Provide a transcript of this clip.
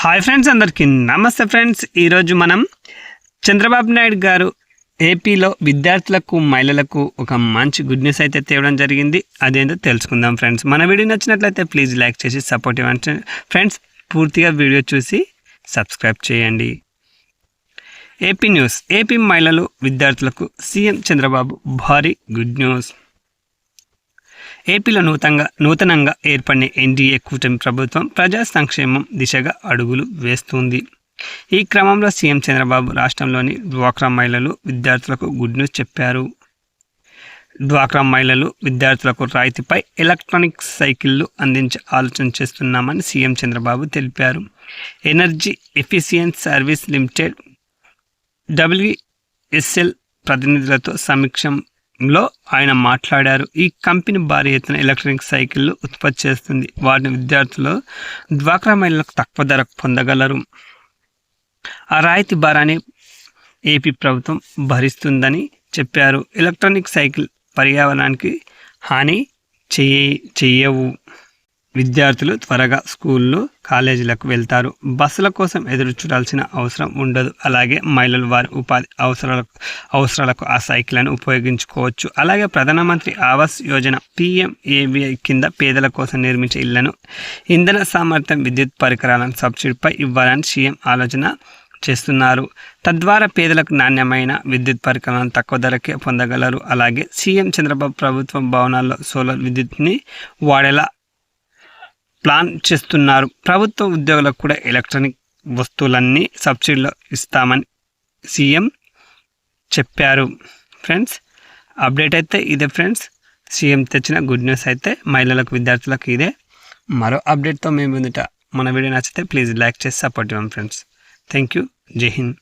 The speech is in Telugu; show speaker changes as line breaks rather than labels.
హాయ్ ఫ్రెండ్స్ అందరికీ నమస్తే ఫ్రెండ్స్. ఈరోజు మనం చంద్రబాబు నాయుడు గారు ఏపీలో విద్యార్థులకు మహిళలకు ఒక మంచి గుడ్ న్యూస్ అయితే తేవడం జరిగింది. అదేంటో తెలుసుకుందాం ఫ్రెండ్స్. మన వీడియో నచ్చినట్లయితే ప్లీజ్ లైక్ చేసి సపోర్ట్ ఇవ్వండి ఫ్రెండ్స్. పూర్తిగా వీడియో చూసి సబ్స్క్రైబ్ చేయండి. AP news. ఏపీ మహిళలు విద్యార్థులకు సీఎం చంద్రబాబు భారీ గుడ్ న్యూస్. ఏపీలో నూతనంగా నూతనంగా ఏర్పడిన ఎన్డీఏ కూటమి ప్రభుత్వం ప్రజా సంక్షేమం దిశగా అడుగులు వేస్తుంది. ఈ క్రమంలో సీఎం చంద్రబాబు రాష్ట్రంలోని డ్వాక్రా మహిళలు విద్యార్థులకు గుడ్ న్యూస్ చెప్పారు. డ్వాక్రా మహిళలు విద్యార్థులకు రాయితీపై ఎలక్ట్రానిక్ సైకిళ్ళు అందించే ఆలోచన చేస్తున్నామని సీఎం చంద్రబాబు తెలిపారు. Energy efficiency service limited WSL ప్రతినిధులతో లో ఆయన మాట్లాడారు. ఈ కంపెనీ భారీ ఎత్తున ఎలక్ట్రానిక్ సైకిళ్ళు ఉత్పత్తి చేస్తుంది. వాటిని విద్యార్థులు డ్వాక్రా మహిళలకు తక్కువ ధరకు పొందగలరు. ఆ రాయితీ భారాన్ని ఏపీ ప్రభుత్వం భరిస్తుందని చెప్పారు. ఎలక్ట్రానిక్ సైకిల్ పర్యావరణానికి హాని చేయ చెయ్యవు విద్యార్థులు త్వరగా స్కూళ్ళు కాలేజీలకు వెళ్తారు. బస్సుల కోసం ఎదురు చూడాల్సిన అవసరం ఉండదు. అలాగే మహిళలు వారి ఉపాధి అవసరాలకు అవసరాలకు ఆ సైకిళ్ళను ఉపయోగించుకోవచ్చు. అలాగే ప్రధానమంత్రి ఆవాస్ యోజన పిఎంఏవిఐ కింద పేదల కోసం నిర్మించే ఇళ్ళను ఇంధన సామర్థ్యం విద్యుత్ పరికరాలను సబ్సిడీపై ఇవ్వాలని సీఎం ఆలోచన చేస్తున్నారు. తద్వారా పేదలకు నాణ్యమైన విద్యుత్ పరికరాలను తక్కువ ధరకే పొందగలరు. అలాగే సీఎం చంద్రబాబు ప్రభుత్వం భవనాల్లో సోలార్ విద్యుత్ని వాడేలా ప్లాన్ చేస్తున్నారు. ప్రభుత్వ ఉద్యోగులకు కూడా ఎలక్ట్రానిక్ వస్తువులన్నీ సబ్సిడీలో ఇస్తామని సీఎం చెప్పారు. ఫ్రెండ్స్ అప్డేట్ అయితే ఇదే ఫ్రెండ్స్. సీఎం తెచ్చిన గుడ్ న్యూస్ అయితే మహిళలకు విద్యార్థులకు ఇదే. మరో అప్డేట్తో మేము ముందుట మన వీడియో నచ్చితే ప్లీజ్ లైక్ చేసి సపోర్ట్ ఇవ్వండి ఫ్రెండ్స్. Thank you. జై హింద్.